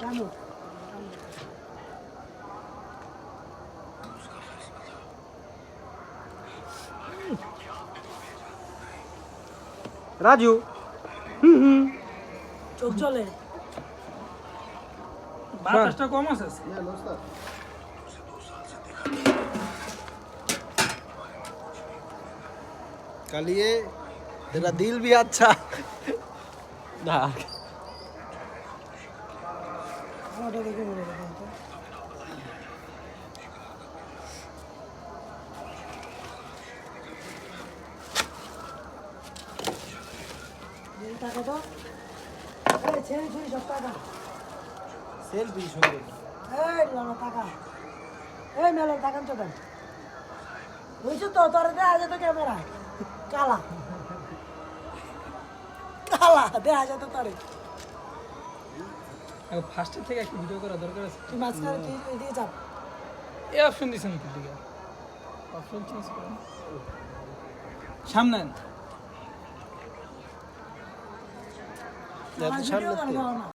কেন রাজু হুম হুম চোখ চলে বাতাসটা কম আছে কালিয়ে तेरा दिल भी अच्छा আমারটা দেখে বলে দেবেন তো। টাকা তো ছেড়ে ছুরি সব টাকা। সেলফি সুন্দর এই লালা টাকা। এই মেলার টাকা তো দেন বুঝছ তো তোর দেখা যেত ক্যামেরা। কালা। কালা দেখা যেত তোরে। ফার্স্টের থেকে একটা ভিডিও করা দরকার আছে। তুই মাঝখানে তুই এদিকে চাপ এই অপশন দিছেন কি দিকে। অপশন চেঞ্জ করেন সামনে আন। সামনে